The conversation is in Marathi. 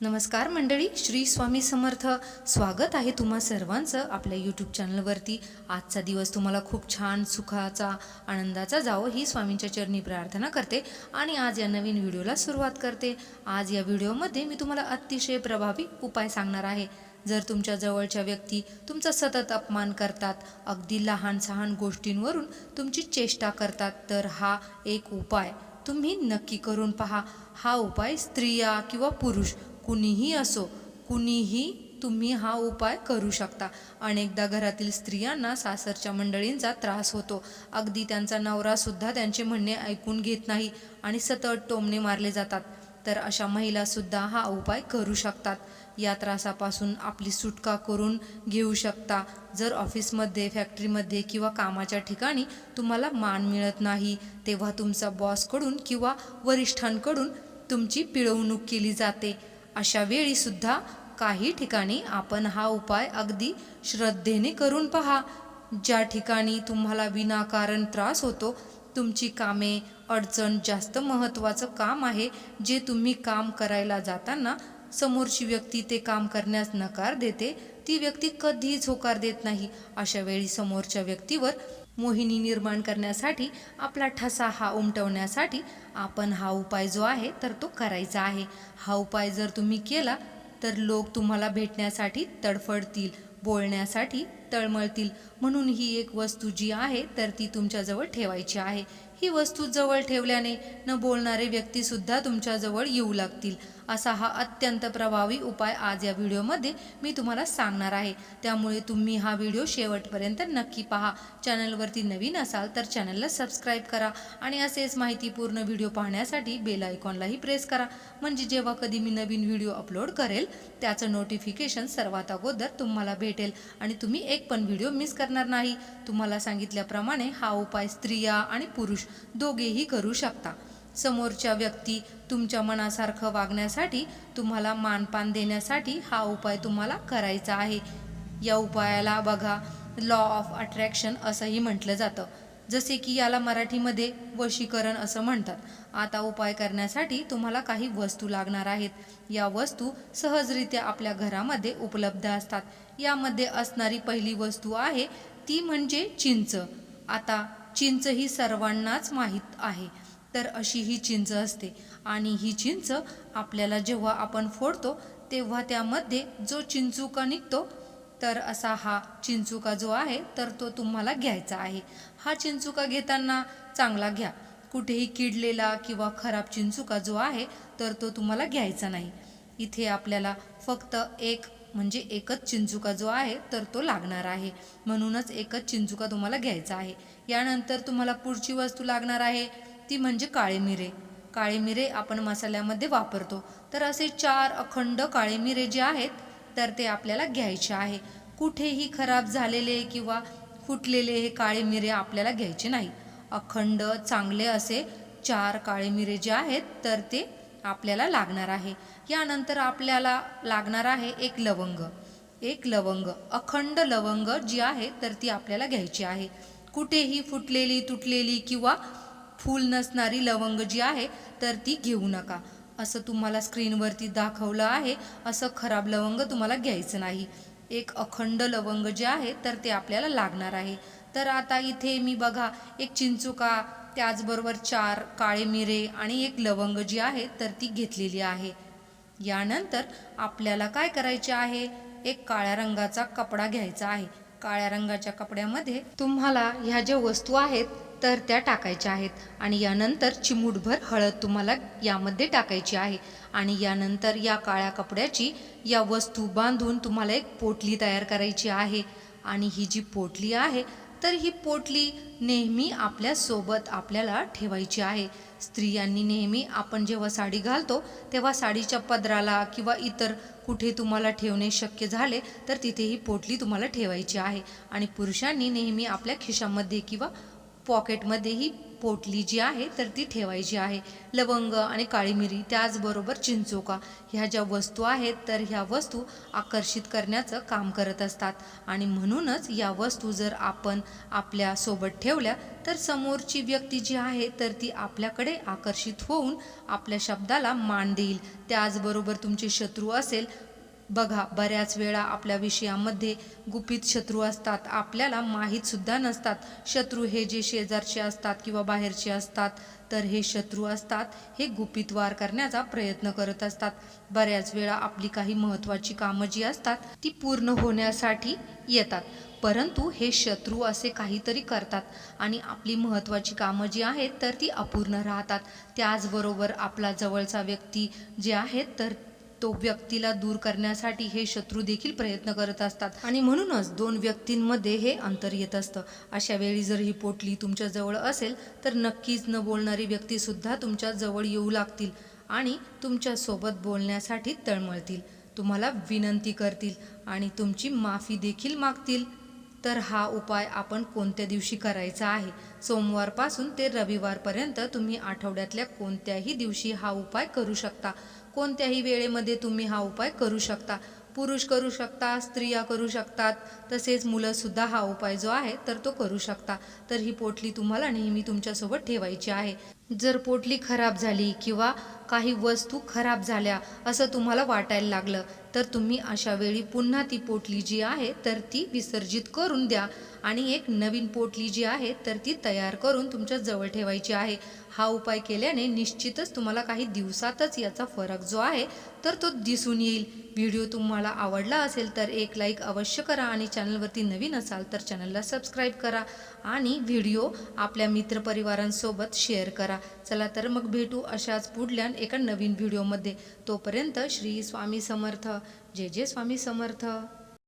नमस्कार मंडळी श्री स्वामी समर्थ. स्वागत आहे तुम्हा सर्वांचं आपल्या यूट्यूब चॅनलवरती आजचा दिवस तुम्हाला खूप छान सुखाचा आनंदाचा जावं ही स्वामींच्या चरणी प्रार्थना करते आणि आज या नवीन व्हिडिओला सुरुवात करते. आज या व्हिडिओमध्ये मी तुम्हाला अतिशय प्रभावी उपाय सांगणार आहे. जर तुमच्या जवळच्या व्यक्ती तुमचा सतत अपमान करतात अगदी लहान सहान गोष्टींवरून तुमची चेष्टा करतात तर हा एक उपाय तुम्ही नक्की करून पहा. हा उपाय स्त्रिया किंवा पुरुष कुणीही असो कुणीही तुम्ही हा उपाय करू शकता. अनेकदा घरातील स्त्रियांना सासरच्या मंडळींचा त्रास होतो. अगदी त्यांचा नवरासुद्धा त्यांचे म्हणणे ऐकून घेत नाही आणि सतत टोमणे मारले जातात. तर अशा महिलासुद्धा हा उपाय करू शकतात. या त्रासापासून आपली सुटका करून घेऊ शकता. जर ऑफिसमध्ये फॅक्टरीमध्ये किंवा कामाच्या ठिकाणी तुम्हाला मान मिळत नाही तेव्हा तुमचा बॉसकडून किंवा वरिष्ठांकडून तुमची पिळवणूक केली जाते. अशा वेळी सुद्धा काही ठिकाणी आपण हा उपाय अगदी श्रद्धेने करून पहा. ज्या ठिकाणी तुम्हाला विनाकारण त्रास होतो तुमची कामे अडचण जास्त महत्त्वाचं काम आहे जे तुम्ही काम करायला जाताना समोरची व्यक्ती ते काम करण्यास नकार देते ती व्यक्ती कधीच होकार देत नाही. अशा वेळी समोरच्या व्यक्तीवर मोहिनी निर्माण करण्यासाठी आपला ठसा हा उमटवण्यासाठी आपण हा उपाय जो आहे तर तो करायचा आहे. हा उपाय जर तुम्ही केला तर लोक तुम्हाला भेटण्यासाठी तडफडतील बोलण्यासाठी तळमळतील. म्हणून ही एक वस्तू जी आहे तर ती तुमच्याजवळ ठेवायची आहे. ही वस्तू जवळ ठेवल्याने न बोलणारे व्यक्तीसुद्धा तुमच्याजवळ येऊ लागतील. असा हा अत्यंत प्रभावी उपाय आज या व्हिडिओमध्ये मी तुम्हाला सांगणार आहे. त्यामुळे तुम्ही हा व्हिडिओ शेवटपर्यंत नक्की पहा. चॅनलवरती नवीन असाल तर चॅनलला सबस्क्राईब करा आणि असेच माहितीपूर्ण व्हिडिओ पाहण्यासाठी बेल आयकॉनलाही प्रेस करा. म्हणजे जेव्हा कधी मी नवीन व्हिडिओ अपलोड करेल त्याचं नोटिफिकेशन सर्वात अगोदर तुम्हाला भेटेल आणि तुम्ही एक पण व्हिडिओ मिस करणार नाही. तुम्हाला सांगितल्याप्रमाणे हा उपाय स्त्रिया आणि पुरुष दोघेही करू शकता. समोरच्या व्यक्ती तुमच्या मनासारखं वागण्यासाठी तुम्हाला मानपान देण्यासाठी हा उपाय तुम्हाला करायचा आहे. या उपायाला बघा लॉ ऑफ अट्रॅक्शन असंही म्हटलं जातं. जसे की याला मराठीमध्ये वशीकरण असं म्हणतात. आता उपाय करण्यासाठी तुम्हाला काही वस्तू लागणार आहेत. या वस्तू सहजरित्या आपल्या घरामध्ये उपलब्ध असतात. यामध्ये असणारी पहिली वस्तू आहे ती म्हणजे चिंच. आता चिंच ही सर्वांनाच माहीत आहे. तर अशी ही चिंच असते. आणि ही चिंच आपल्याला जेव्हा आपण फोडतो तेव्हा त्यामध्ये जो चिंचुका निघतो तर असा हा चिंचुका जो आहे तर तो तुम्हाला घ्यायचा आहे. हा चिंचुका घेताना चांगला घ्या. कुठेही किडलेला किंवा खराब चिंचुका जो आहे तर तो तुम्हाला घ्यायचा नाही. इथे आपल्याला फक्त एक म्हणजे एकच चिंचुका जो आहे तर तो लागणार आहे. म्हणूनच एकच चिंचुका तुम्हाला घ्यायचा आहे. यानंतर तुम्हाला पुढची वस्तू लागणार आहे ती म्हणजे काळी मिरे काळी मिरे आपण मसाल्यामध्ये वापरतो. तर असे चार अखंड काळी मिरे जे आहेत तर ते आपल्याला घ्यायचे आहे. कुठेही खराब झालेले किंवा फुटलेले हे काळे मिरे आपल्याला घ्यायचे नाही. अखंड चांगले असे चार काळे मिरे जे आहेत तर ते आपल्याला लागणार आहे. यानंतर आपल्याला लागणार आहे एक लवंग. एक लवंग अखंड लवंग जी आहे तर ती आपल्याला घ्यायची आहे. कुठेही फुटलेली तुटलेली किंवा फूल नसणारी लवंग जी आहे तर ती घेऊ नका. असं तुम्हाला स्क्रीनवरती दाखवलं आहे असं खराब लवंग तुम्हाला घ्यायचं नाही. एक अखंड लवंग जे आहे तर ते आपल्याला लागणार आहे. तर आता इथे मी बघा एक चिंचुका त्याचबरोबर चार काळे मिरे आणि एक लवंग जी आहे तर ती घेतलेली आहे. यानंतर आपल्याला काय करायचे आहे? एक काळ्या रंगाचा कपडा घ्यायचा आहे. काळ्या रंगाच्या कपड्यामध्ये तुम्हाला ह्या ज्या वस्तू आहेत तर त्या टाकायच्या आहेत. आणि यानंतर चिमूटभर हळद तुम्हाला यामध्ये टाकायची आहे. आणि यानंतर या काळ्या कपड्याची या वस्तू बांधून तुम्हाला एक पोटली तयार करायची आहे. आणि ही जी पोटली आहे तर ही पोटली नेहमी आपल्यासोबत आपल्याला ठेवायची आहे. स्त्रियांनी नेहमी आपण जेव्हा साडी घालतो तेव्हा साडीच्या पदराला किंवा इतर कुठे तुम्हाला ठेवणे शक्य झाले तर तिथे ही पोटली तुम्हाला ठेवायची आहे. आणि पुरुषांनी नेहमी आपल्या खिशामध्ये किंवा पॉकेटमध्ये ही पोटली जी आहे तर ती ठेवायची आहे. लवंग आणि काळी मिरी त्याचबरोबर चिंचोका. ह्या ज्या वस्तू आहेत तर ह्या वस्तू आकर्षित करण्याचं काम करत असतात. आणि म्हणूनच या वस्तू जर आपण आपल्यासोबत ठेवल्या तर समोरची व्यक्ती जी आहे तर ती आपल्याकडे आकर्षित होऊन आपल्या शब्दाला मान देईल. त्याचबरोबर तुमचे शत्रू असेल बघा बऱ्याच वेळा आपल्या विषयामध्ये गुपित शत्रू असतात. आपल्याला माहीतसुद्धा नसतात. शत्रू हे जे शेजारचे असतात किंवा बाहेरचे असतात तर हे शत्रू असतात हे गुपित वार करण्याचा प्रयत्न करत असतात. बऱ्याच वेळा आपली काही महत्त्वाची कामं जी असतात ती पूर्ण होण्यासाठी येतात. परंतु हे शत्रू असे काहीतरी करतात आणि आपली महत्त्वाची कामं जी आहेत तर ती अपूर्ण राहतात. त्याचबरोबर आपला जवळचा व्यक्ती जे आहेत तर तो व्यक्तीला दूर करण्यासाठी हे शत्रू देखील प्रयत्न करत असतात. आणि म्हणूनच दोन व्यक्तींमध्ये हे अंतर येत असतं. अशा वेळी जर ही पोटली तुमच्याजवळ असेल तर नक्कीच न बोलणारी व्यक्तीसुद्धा तुमच्या जवळ येऊ लागतील आणि तुमच्यासोबत बोलण्यासाठी तळमळतील. तुम्हाला विनंती करतील आणि तुमची माफी देखील मागतील. तर हा उपाय आपण कोणत्या दिवशी करायचा आहे? सोमवारपासून ते रविवारपर्यंत तुम्ही आठवड्यातल्या कोणत्याही दिवशी हा उपाय करू शकता. कोणत्याही वेळेमध्ये तुम्ही हा उपाय करू शकता. पुरुष करू शकता स्त्रिया करू शकतात तसेच मुलंसुद्धा हा उपाय जो आहे तर तो करू शकता. तर ही पोटली तुम्हाला नेहमी तुमच्यासोबत ठेवायची आहे. जर पोटली खराब झाली किंवा काही वस्तू खराब झाल्या असं तुम्हाला वाटायला लागलं तर तुम्ही अशा वेळी पुन्हा ती पोटली जी आहे तर ती विसर्जित करून द्या. आणि एक नवीन पोटली जी आहे तर ती तयार करून तुमच्या जवळ ठेवायची आहे. हा उपाय केल्याने निश्चितच तुम्हाला काही दिवसातच याचा फरक जो आहे तर तो दिसून येईल. व्हिडिओ तुम्हाला आवडला असेल तर एक लाईक अवश्य करा आणि चॅनलवरती नवीन असाल तर चॅनलला सबस्क्राईब करा आणि व्हिडिओ आपल्या मित्रपरिवारांसोबत शेअर करा. चला तर मग भेटू अशाच पुढल्या एका नवीन व्हिडिओमध्ये. तोपर्यंत श्री स्वामी समर्थ. जय जय स्वामी समर्थ.